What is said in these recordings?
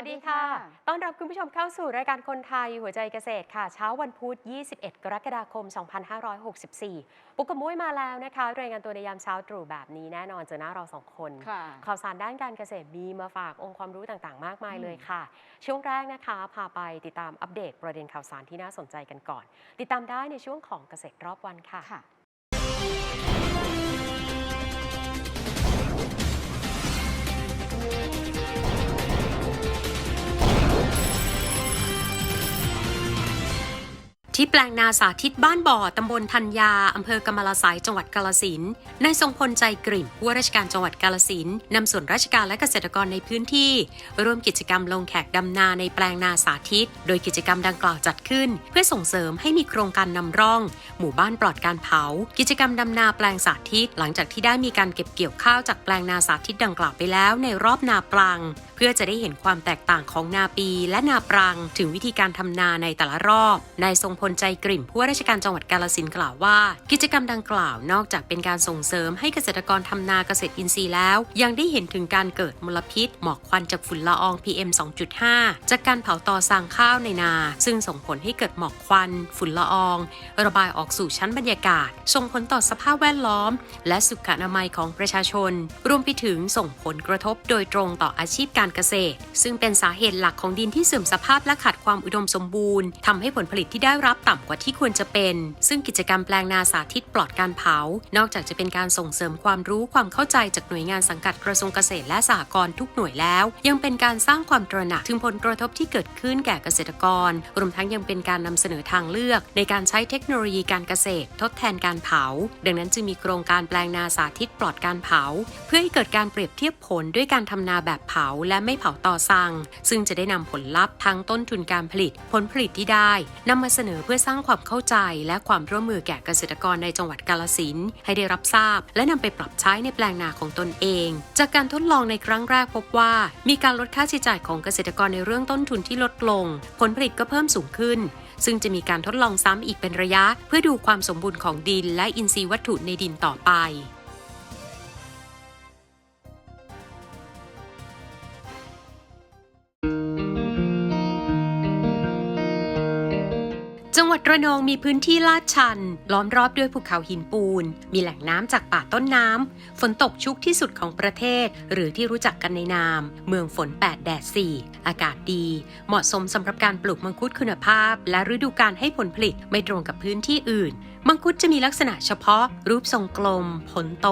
วัสดีค่ะสวัสดีค่ะ ต้อนรับคุณผู้ชมเข้าสู่รายการคนไทยหัวใจเกษตรค่ะ เช้าวันพุธ 21 กรกฎาคม 2564 ปุ๊กกับมุ้ยมาแล้วนะคะ รายงานตัวในยามเช้าตรู่แบบนี้แน่นอนเจอหน้าเราสองคนค่ะข่าวสารด้านการเกษตรมีมาฝากองค์ความรู้ต่างๆ มากมายอืมเลยค่ะ ช่วงแรกนะคะ พาไปติดตามอัปเดตประเด็นข่าวสารที่น่าสนใจกันก่อน ติดตามได้ในช่วงของเกษตรรอบวันค่ะค่ะ ที่แปลงนาสาธิตบ้านบ่อตำบลธัญญาอำเภอกำมะลาสายจังหวัดกาลสินนายทรงพลใจกริ่มผู้ว่าราชการจังหวัดกาลสินธุ์นำส่วนราชการและเกษตรกรในพื้นที่ ร่วมกิจกรรมลงแขกดำนาในแปลงนาสาธิต โดยกิจกรรมดังกล่าวจัดขึ้น เพื่อส่งเสริมให้มีโครงการนำร่อง หมู่บ้านปลอดการเผา กิจกรรมดำนาแปลงสาธิต หลังจากที่ได้มีการเก็บเกี่ยวข้าวจากแปลงนาสาธิตดังกล่าวไปแล้วในรอบนาปลัง เพื่อจะได้เห็นความแตกต่างของนาปีและนาปรัง ถึงวิธีการทำนาในแต่ละรอบนายทรงพลใจกริ่มผู้ว่าราชการจังหวัดกาลสินกล่าวว่า กิจกรรมดังกล่าวนอกจากเป็นการส่งเสริมให้เกษตรกรทำนาเกษตรอินทรีย์แล้ว ยังได้เห็นถึงการเกิดมลพิษ หมอกควันจากฝุ่นละออง PM 2.5 จากการเผาต่อสร้างข้าวในนา ซึ่งส่งผลให้เกิดหมอกควัน ฝุ่นละออง ระบายออกสู่ชั้นบรรยากาศ ส่งผลต่อสภาพแวดล้อม และสุขอนามัยของประชาชน รวมไปถึงส่งผลกระทบโดยตรงต่ออาชีพการเกษตร ซึ่งเป็นสาเหตุหลักของดินที่เสื่อมสภาพและขาดความอุดมสมบูรณ์ทำให้ผลผลิตที่ได้รับต่ำกว่าที่ควรจะเป็น ซึ่งกิจกรรมแปลงนาสาธิตปลอดการเผา นอกจากจะเป็นการส่งเสริมความรู้ความเข้าใจจากหน่วยงานสังกัดกระทรวงเกษตรและสหกรณ์ทุกหน่วยแล้ว ยังเป็นการสร้างความตระหนักถึงผลกระทบที่เกิดขึ้นแก่เกษตรกร รวมทั้งยังเป็นการนำเสนอทางเลือก ในการใช้เทคโนโลยีการเกษตร ทดแทนการเผา ดังนั้นจึงมีโครงการแปลงนาสาธิตปลอดการเผา เพื่อให้เกิดการเปรียบเทียบผลด้วยการทำนาแบบเผาและไม่เผาต่อสั่งซึ่งจะได้นำผลลัพธ์ทั้งต้นทุนการผลิต ผลผลิตที่ได้นำมาเสนอพื่อสร้างความเข้าใจและความร่วมมือแก่เกษตรกรในจังหวัดกาลสินให้ได้รับทราบ และนำไปปรับใช้ในแปลงนาของตนเอง จากการทดลองในครั้งแรกพบว่า มีการลดค่าใช้จ่ายของเกษตรกรในเรื่องต้นทุนที่ลดลง ผลผลิตก็เพิ่มสูงขึ้น ซึ่งจะมีการทดลองซ้ำอีกเป็นระยะ เพื่อดูความสมบูรณ์ของดินและอินทรีย์วัตถุในดินต่อไป จังหวัดระนองมีพื้นที่ลาดชัน ล้อมรอบด้วยภูเขาหินปูน มีแหล่งน้ำจากป่าต้นน้ำ ฝนตกชุกที่สุดของประเทศ หรือที่รู้จักกันในนาม เมืองฝน 8 แดด 4 อากาศดี เหมาะสมสำหรับการปลูกมังคุดคุณภาพ และฤดูการให้ผลผลิตไม่ตรงกับพื้นที่อื่น มังคุดจะมีลักษณะเฉพาะ รูปทรงกลม ผลโต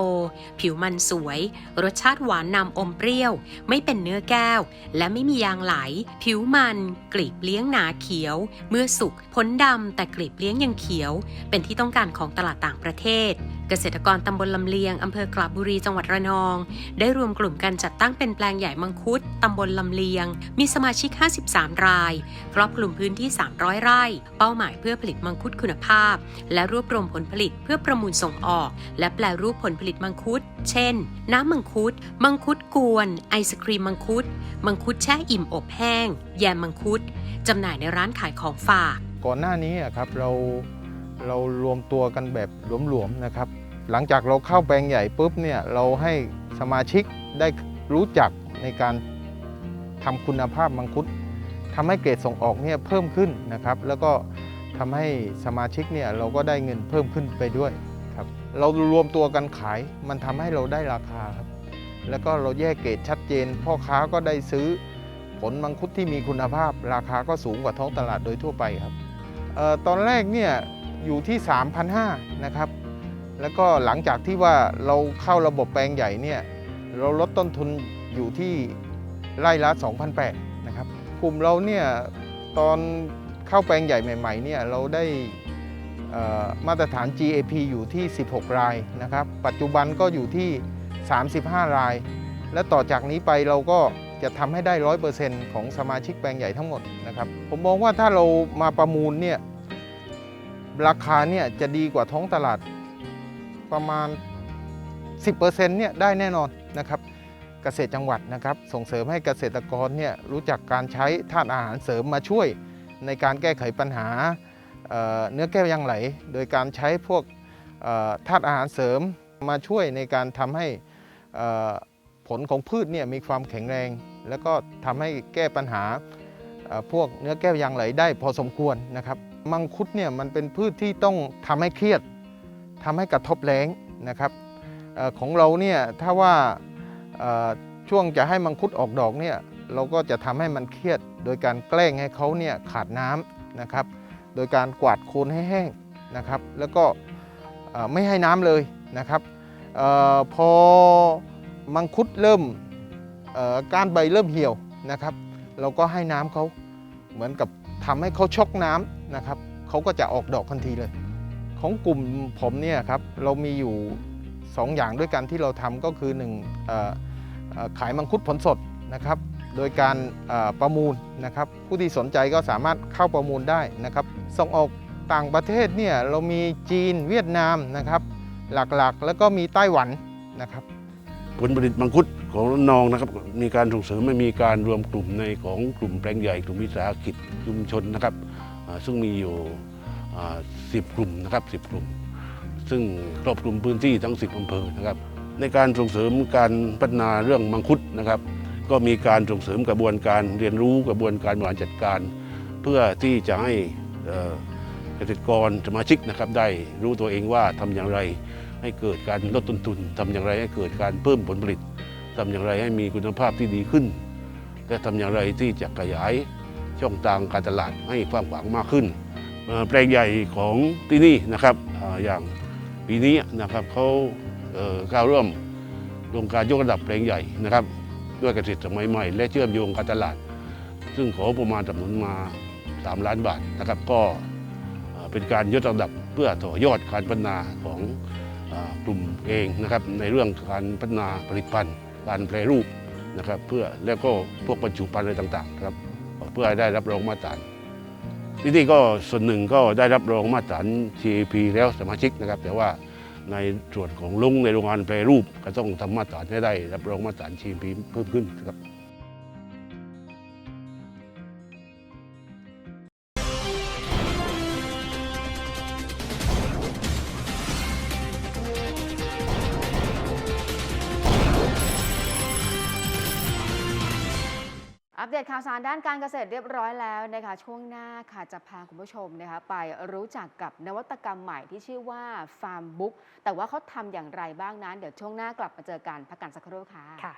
ผิวมันสวย รสชาติหวานนำอมเปรี้ยว ไม่เป็นเนื้อแก้ว และไม่มียางไหล ผิวมัน กลีบเลี้ยงหนาเขียว เมื่อสุกผลดำแต่กลีบเลี้ยงยังเขียว เป็นที่ต้องการของตลาดต่างประเทศ เกษตรกรตำบลลำเลียงอำเภอกลาบบุรีจังหวัดระนอง ได้รวมกลุ่มกันจัดตั้งเป็นแปลงใหญ่มังคุดตำบลลำเลียง มีสมาชิก 53 ราย ครอบคลุมพื้นที่ 300 ไร่ เป้าหมายเพื่อผลิตมังคุดคุณภาพ และรวบรวมผลผลิตเพื่อประมูลส่งออก และแปลรูปผลผลิตมังคุด เช่น น้ำมังคุด มังคุดกวน ไอศครีมมังคุด มังคุดแช่อิ่มอบแห้ง แยมมังคุดจำหน่ายในร้านขายของฝาก ก่อนหน้านี้ครับเราเรารวมตัวกันแบบหลวมๆนะครับ หลังจากเราเข้าแปลงใหญ่ปุ๊บเนี่ยเราให้สมาชิกได้รู้จักในการทำคุณภาพมังคุดทำให้เกรดส่งออกเนี่ยเพิ่มขึ้นนะครับ แล้วก็ทำให้สมาชิกเนี่ยเราก็ได้เงินเพิ่มขึ้นไปด้วยครับ เรารวมตัวกันขายมันทำให้เราได้ราคาครับ แล้วก็เราแยกเกรดชัดเจน พ่อค้าก็ได้ซื้อผลมังคุดที่มีคุณภาพ ราคาก็สูงกว่าท้องตลาดโดยทั่วไปครับ ตอนแรกเนี่ยอยู่ที่ 3,500นะครับ แล้วก็หลังจากที่ว่าเราเข้าระบบแปลงใหญ่เนี่ยเราลดต้นทุนอยู่ที่ไร่ละ2,800นะครับกลุ่มเราเนี่ยตอนเข้าแปลงใหญ่ใหม่ๆเนี่ยเราได้มาตรฐาน GAP อยู่ที่ 16 รายนะครับ ปัจจุบันก็อยู่ที่ 35 ราย และต่อจากนี้ไปเราก็จะทำให้ได้ 100%ของสมาชิกแปลงใหญ่ทั้งหมดนะครับ ผมมองว่าถ้าเรามาประมูลเนี่ย ราคาเนี่ยจะดีกว่าท้องตลาดประมาณ 10%เนี่ยได้แน่นอนนะครับเกษตรจังหวัดนะครับ ส่งเสริมให้เกษตรกรเนี่ยรู้จักการใช้ธาตุอาหารเสริมมาช่วย ในการแก้ไขปัญหาเเนื้อแก้วยางไหล โดยการใช้พวกธาตุอาหารเสริมมาช่วยในการทำให้ผลของพืชเนี่ยมีความแข็งแรง แล้วก็ทำให้แก้ปัญหาพวกเนื้อแก้วยางไหลได้พอสมควรนะครับ มังคุดเนี่ยมันเป็นพืชที่ต้องทำให้เครียดทำให้กระทบแรงนะครับออของเราเนี่ยถ้าว่าช่วงจะให้มังคุดออกดอกเนี่ยเราก็จะทำให้มันเครียด โดยการแกล้งให้เขาเนี่ยขาดน้ำนะครับ โดยการกวาดโคนให้แห้งนะครับ แล้วก็ไม่ให้น้ำเลยนะครับออพอมังคุดเริ่มก้านใบเริ่มเหี่ยวนะครับ เราก็ให้น้ำเขาเหมือนกับ ทำให้เขาชกน้ำนะครับเขาก็จะออกดอกทันทีเลย ของกลุ่มผมเนี่ยครับเรามีอยู่ 2 อย่างด้วยกันที่เราทำก็คือ1เอ่อเอ่อขายมังคุดผลสดนะครับโดยการประมูลนะครับผู้ที่สนใจก็สามารถเข้าประมูลได้นะครับส่งออกต่างประเทศเนี่ยเรามีจีนเวียดนามนะครับหลักๆ แล้วก็มีไต้หวันนะครับ ผลผลิตมังคุดของนองนะครับ มีการส่งเสริมไม่มีการรวมกลุ่มในของกลุ่มแปลงใหญ่กลุ่มวิสาหกิจชุมชนนะครับซึ่งมีอยู่สิบกลุ่มนะครับสิบกลุ่ม ซึ่งครอบคลุมพื้นที่ทั้ง10อำเภอนะครับ ในการส่งเสริมการพัฒนาเรื่องมังคุดนะครับ ก็มีการส่งเสริมกระบวนการเรียนรู้กระบวนการบริหารจัดการ เพื่อที่จะให้เอ่อเกษตรกรสมาชิกนะครับได้รู้ตัวเองว่าทำอย่างไร ให้เกิดการลดต้นทุนทำอย่างไรให้เกิดการเพิ่มผลผลิตทำอย่างไรให้มีคุณภาพที่ดีขึ้น และทำอย่างไรที่จะขยายช่องทางการตลาดให้กว้างขวางมากขึ้นเอ่อแปลงใหญ่ของที่นี่นะครับออย่างปีนี้นะครับเขาเอ่อก้าวร่วมโครงการยกระดับแปลงใหญ่นะครับ ด้วยเกษตรสมัยใหม่ และเชื่อมโยงการตลาด ซึ่งขอประมาณสนับสนุนมา 3 ล้านบาทนะครับก็เป็นการยกระดับเพื่อต่อยอดการพัฒนาของ กลุ่มเองนะครับในเรื่องการพัฒนาผลิตภัณฑ์ การแปรรูปนะครับเพื่อแล้วก็พวกบรรจุภัณฑ์อะไรต่างๆครับเพื่อให้ได้รับรองมาตรฐานที่นี่ก็ส่วนหนึ่งก็ได้รับรองมาตรฐาน GAP แล้วสมาชิกนะครับ แต่ว่าในส่วนของลุงในโรงงานแปรรูปก็ต้องทำมาตรฐานให้ได้รับรองมาตรฐาน GAP เพิ่มขึ้นครับ อัปเดตข่าวสารด้านการเกษตรเรียบร้อยแล้วนะคะช่วงหน้าค่ะจะพาคุณผู้ชมนะคะไปรู้จักกับนวัตกรรมใหม่ที่ชื่อว่าฟาร์มบุ๊กแต่ว่าเขาทำอย่างไรบ้างนั้น เดี๋ยวช่วงหน้ากลับมาเจอกันพักกันสักครู่ค่ะ ค่ะ